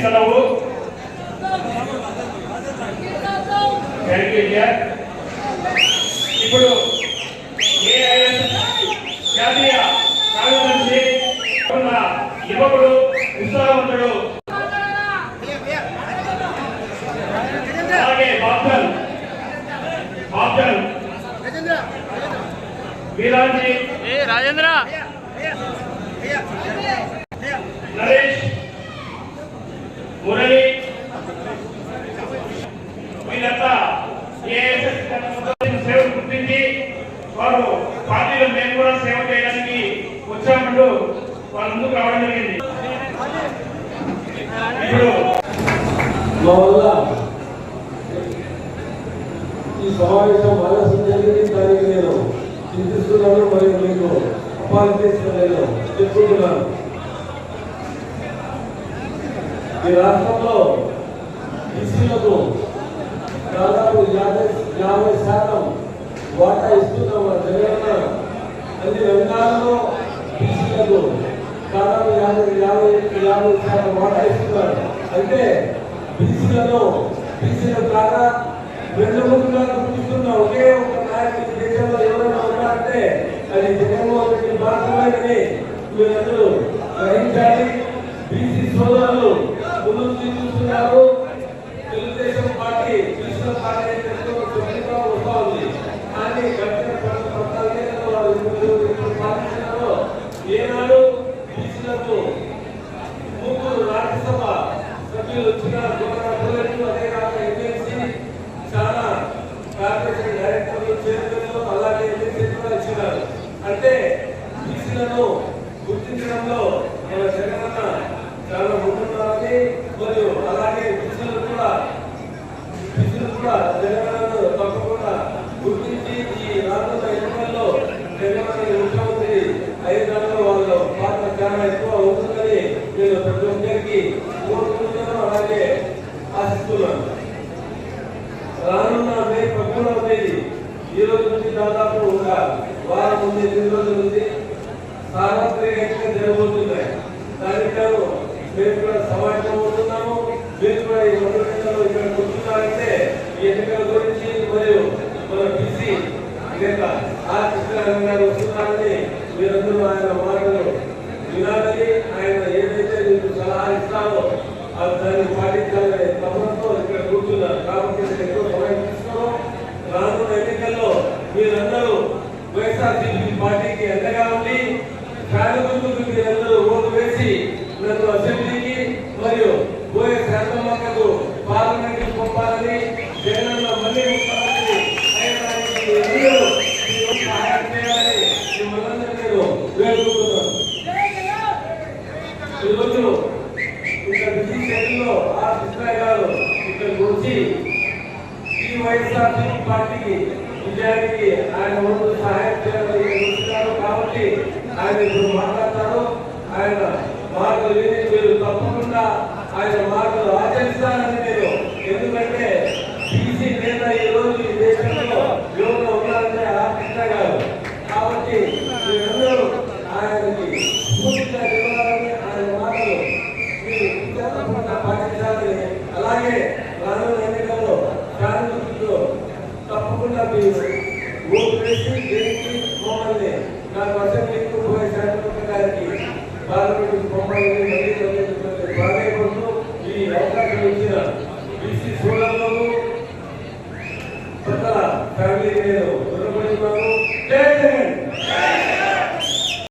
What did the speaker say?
సెలవు కొన్ని you dear ఇప్పుడు జాతీయ కార్యదర్శి యువకుడు ఉత్సాహవంతుడు అలాగే బాప్టల్ బాప్టల్ వీరాజీ. రాజేంద్ర? వారు పార్టీలో మేము కూడా సేవ చేయడానికి వచ్చామంటూ వాళ్ళ ముందుకు రావడం జరిగింది. ఇప్పుడు మా వల్ల ఈ సమావేశం ఆలస్యం జరిగింది దానికి నేను చింతిస్తున్నాను మరియు మీకు అపాయింట్ నేను చెప్పుకుంటున్నాను. ఈ రాష్ట్రంలో బీసీలకు దాదాపు యాభై యాభై శాతం వాటా ఇస్తున్నాం మన జగనన్న అన్ని రంగాల్లో బీసీలకు దాదాపు యాభై యాభై యాభై శాతం వాటా ఇస్తున్నారు. అంటే బీసీలను బీసీల ద్వారా రెండు ముందుగా గుర్తిస్తున్న ఒకే ఒక నాయకుడు దేశంలో ఎవరైనా ఉన్నారంటే అది జగన్మోహన్ రెడ్డి మాత్రమే మీరందరూ గ్రహించాలి. బీసీ సోదరులు ముందుకు తీసుకున్నారు డైరెక్టర్లు చైర్మన్లు అలాగే ఎమ్మెల్సీ కూడా ఇచ్చినారు? అంటే బీసీలను గుర్తించడంలో మన జగనన్న చాలా ముందున్నారని మరియు అలాగే బీసీలు కూడా బీసీలు కూడా జగనన్నను తప్పకుండా గుర్తించి ఈ రానున్న ఎన్నికల్లో జగనన్న ముఖ్యమంత్రి ఐదేళ్ళలో వాళ్ళ పాత్ర చాలా ఎక్కువ ఉంటుందని నేను ప్రతి ఒక్కరికి కోరుకుంటున్నాను అలాగే ఆశిస్తున్నాను రానున్న మే పదమూడవ ఈ రోజు నుంచి దాదాపు ఒక వారం ఉంది ఎనిమిది రోజుల నుంచి సార్వత్రిక ఎన్నికలు జరగబోతున్నాయి. దానికి గాను మేము కూడా సమాజం అవుతున్నాము. మీరు కూడా ఈ రెండు నెలల్లో ఇక్కడ కూర్చున్నారంటే ఈ ఎన్నికల గురించి మరియు మన బీసీ లేక ఆ కృష్ణారాయణ గారు వస్తున్నారని మీరందరూ ఆయన మాటలు వినాలని ఆయన ఏదైతే మీకు సలహా ఇస్తారో అది దాన్ని పాటించాలనే తపనతో మీరందరూ ఓటు వేసి నన్ను అసెంబ్లీకి మరియు పోయే శాసనసభకు పార్లమెంట్ పంపాలని జగనన్న మళ్ళీ ముఖ్యమంత్రి అయ్యడానికి అందరూ మీ వంతు సహాయం చేయాలని మిమ్మల్ని నేను వేడుకుంటున్నాను. ఈరోజు ఇక్కడ బిజీ షెడ్యూల్లో ఆ కృష్ణయ్య గారు ఇక్కడికి వచ్చి ఈ వైఎస్ఆర్సీపీ పార్టీకి విజయానికి ఆయన వంతు సహాయం చేయాలని వచ్చినారు కాబట్టి ఆయన ఇప్పుడు మాట్లాడతారు. ఆయన మాటలు విని మీరు తప్పకుండా ఆయన మాటలు ఆచరిస్తారని నేను ఎందుకంటే బీసీ నేత ఈ రోజు ఈ దేశంలో ఎవరు ఉన్నారంటే ఆర్థిక కృష్ణ కాబట్టి మీరందరూ ఆయనకి పూర్తిగా ఇవ్వాలని ఆయన మాటలు మీరు తప్పకుండా పాటించాలని అలాగే రానున్న ఎన్నికల్లో కార్మికులు తప్పకుండా మీరు ఓటు వేసి దేనికి మమ్మల్ని నాకు అసెంబ్లీకి పార్లమెంట్ మమ్మల్ని మళ్ళీ మళ్ళీ ప్రాధాన్యపడుతూ ఈ అవకాశం ఇచ్చిన బీసీ